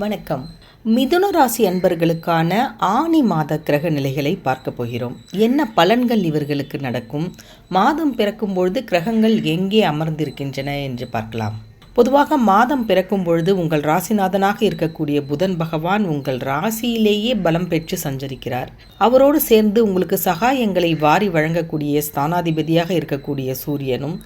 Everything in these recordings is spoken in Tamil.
வணக்கம். மிதுன ராசி அன்பர்களுக்கான ஆணி மாத கிரக நிலைகளை பார்க்க போகிறோம். என்ன பலன்கள் இவர்களுக்கு நடக்கும்? மாதம் பிறக்கும் பொழுது கிரகங்கள் எங்கே அமர்ந்திருக்கின்றன என்று பார்க்கலாம். பொதுவாக மாதம் பிறக்கும் பொழுது உங்கள் ராசிநாதனாக இருக்கக்கூடிய புதன் பகவான் உங்கள் ராசியிலேயே பலம் பெற்று சஞ்சரிக்கிறார். அவரோடு சேர்ந்து உங்களுக்கு சகாயங்களை வாரி வழங்கக்கூடிய ஸ்தானாதிபதியாக இருக்கக்கூடிய சூரியனும்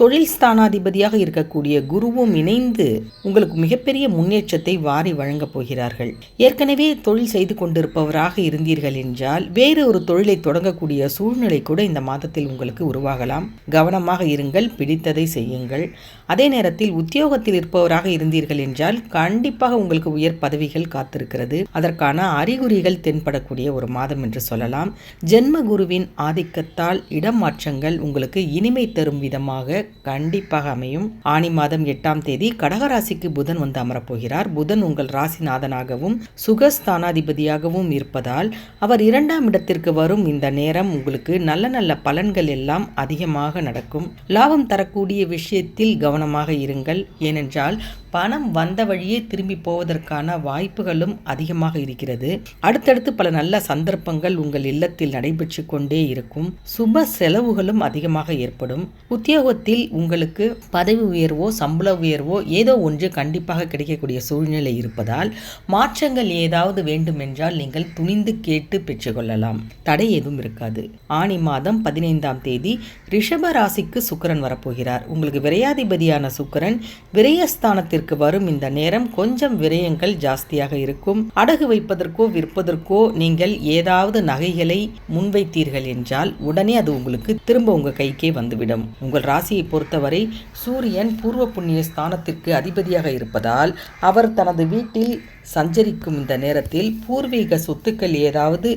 தொழில் ஸ்தானாதிபதியாக இருக்கக்கூடிய குருவும் இணைந்து உங்களுக்கு மிகப்பெரிய முன்னேற்றத்தை வாரி வழங்கப் போகிறார்கள். ஏற்கனவே தொழில் செய்து கொண்டிருப்பவராக இருந்தீர்கள் என்றால் வேறு ஒரு தொழிலை தொடங்கக்கூடிய சூழ்நிலை கூட இந்த மாதத்தில் உங்களுக்கு உருவாகலாம். கவனமாக இருங்கள் பிடித்ததை செய்யுங்கள். அதே நேரத்தில் உத்தியோகத்தில் இருப்பவராக இருந்தீர்கள் என்றால் கண்டிப்பாக உங்களுக்கு உயர் பதவிகள் காத்திருக்கிறது. அதற்கான அறிகுறிகள் தென்படக்கூடிய ஒரு மாதம் என்று சொல்லலாம். ஜென்ம குருவின் ஆதிக்கத்தால் இடமாற்றங்கள் உங்களுக்கு இனிமை தரும் விதமாக கண்டிப்பாக அமையும். ஆணி மாதம் எட்டாம் தேதி கடகராசிக்கு புதன் வந்து அமரப்போகிறார். புதன் உங்கள் ராசிநாதனாகவும் சுகஸ்தானாதிபதியாகவும் இருப்பதால் அவர் இரண்டாம் இடத்திற்கு வரும் இந்த நேரம் உங்களுக்கு நல்ல நல்ல பலன்கள் எல்லாம் அதிகமாக நடக்கும். லாபம் தரக்கூடிய விஷயத்தில் கவனமாக இருங்கள். ஏனென்றால் பணம் வந்த வழியே திரும்பி போவதற்கான வாய்ப்புகளும் அதிகமாக இருக்கிறது. அடுத்தடுத்து பல நல்ல சந்தர்ப்பங்கள் உங்கள் இல்லத்தில் நடைபெற்று கொண்டே இருக்கும். சுப செலவுகளும் அதிகமாக ஏற்படும். உத்தியோகத்தில் உங்களுக்கு பதவி உயர்வோ சம்பள உயர்வோ ஏதோ ஒன்று கண்டிப்பாக கிடைக்கக்கூடிய சூழ்நிலை இருப்பதால் மாற்றங்கள் ஏதாவது வேண்டுமென்றால் நீங்கள் துணிந்து கேட்டு பெற்றுக்கொள்ளலாம். தடை எதுவும் இருக்காது. ஆணி மாதம் பதினைந்தாம் தேதி ரிஷப ராசிக்கு சுக்கரன் வரப்போகிறார். உங்களுக்கு விரையாதிபதியான சுக்கரன் விரயஸ்தானத்திற்கு வரும் இந்த நேரம் கொஞ்சம் விரயங்கள் ஜாஸ்தியாக இருக்கும். அடகு வைப்பதற்கோ விற்பதற்கோ நீங்கள் ஏதாவது நகைகளை முன்வைத்தீர்கள் என்றால் உடனே அது உங்களுக்கு திரும்ப உங்கள் கைக்கே வந்துவிடும். உங்கள் ராசியை பொறுத்தவரை சூரியன் பூர்வ புண்ணிய ஸ்தானத்திற்கு அதிபதியாக இருப்பதால் அவர் தனது வீட்டில் சஞ்சரிக்கும் இந்த நேரத்தில் பூர்வீக சொத்துக்கள் ஏதாவது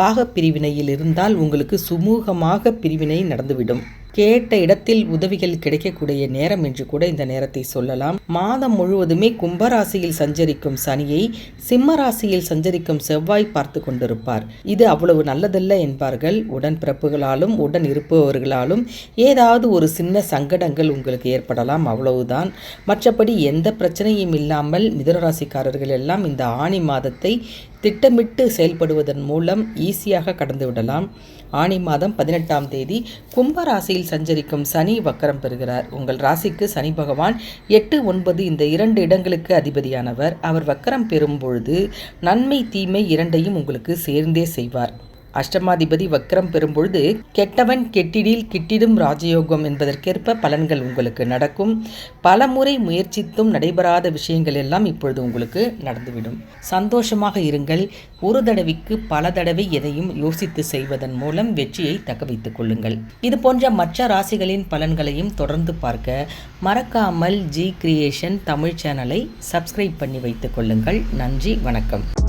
பாகப்பிரிவினையில் இருந்தால் உங்களுக்கு சுமூகமாக பிரிவினை நடந்துவிடும். கேட்ட இடத்தில் உதவிகள் கிடைக்கக்கூடிய நேரம் என்று கூட இந்த நேரத்தை சொல்லலாம். மாதம் முழுவதுமே கும்பராசியில் சஞ்சரிக்கும் சனியை சிம்ம ராசியில் சஞ்சரிக்கும் செவ்வாய் பார்த்து கொண்டிருப்பார். இது அவ்வளவு நல்லதல்ல என்பார்கள். உடன் பிறப்புகளாலும் உடன் இருப்பவர்களாலும் ஏதாவது ஒரு சின்ன சங்கடங்கள் உங்களுக்கு ஏற்படலாம். அவ்வளவுதான். மற்றபடி எந்த பிரச்சனையும் இல்லாமல் மிதனராசிக்காரர்கள் எல்லாம் இந்த ஆணி மாதத்தை திட்டமிட்டு செயல்படுவதன் மூலம் ஈஸியாக கடந்துவிடலாம். ஆணி மாதம் பதினெட்டாம் தேதி கும்ப ராசியில் சஞ்சரிக்கும் சனி வக்கரம் பெறுகிறார். உங்கள் ராசிக்கு சனி பகவான் எட்டு ஒன்பது இந்த இரண்டு இடங்களுக்கு அதிபதியானவர். அவர் வக்கரம் பெறும் பொழுது நன்மை தீமை இரண்டையும் உங்களுக்கு சேர்ந்தே செய்வார். அஷ்டமாதிபதி வக்ரம் பெறும்பொழுது கெட்டவன் கெட்டிடில் கிட்டிடும் ராஜயோகம் என்பதற்கேற்ப பலன்கள் உங்களுக்கு நடக்கும். பல முறை முயற்சித்தும் நடைபெறாத விஷயங்கள் எல்லாம் இப்பொழுது உங்களுக்கு நடந்துவிடும். சந்தோஷமாக இருங்கள். ஒரு தடவைக்கு பல தடவை எதையும் யோசித்து செய்வதன் மூலம் வெற்றியை தக்க வைத்துக் கொள்ளுங்கள். இது போன்ற மற்ற ராசிகளின் பலன்களையும் தொடர்ந்து பார்க்க மறக்காமல் ஜி கிரியேஷன் தமிழ் சேனலை சப்ஸ்கிரைப் பண்ணி வைத்துக் கொள்ளுங்கள். நன்றி வணக்கம்.